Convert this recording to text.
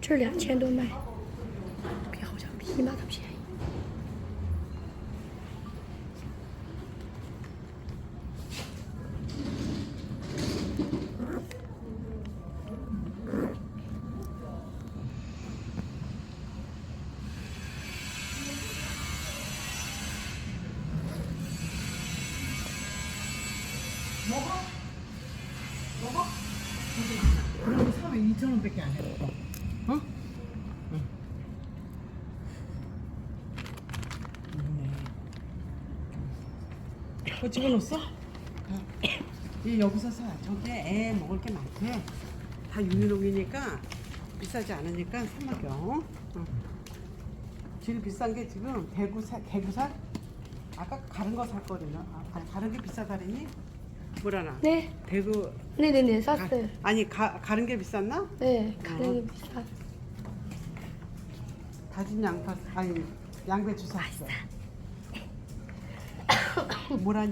这两千多卖，比好像比一码的便宜。 그럼 사면 2천 원밖에 안 해. 어? 응. 그거 집어넣었어? 얘 여기서 사. 저게 애 먹을 게 많대. 다 유기농이니까 비싸지 않으니까 사 먹여. 응. 제일 비싼 게 지금 대구살, 대구살? 아까 가른 거 샀거든요. 아, 가- 가른 게 비싸다랬니? 뭐라나? 네, 대구 네, 네, 네, 가, 샀어요. 아니 가, 가른 게 비쌌나? 네, 가격이 비싸. 다진 양파 아니 양배추 샀어. 뭐라니?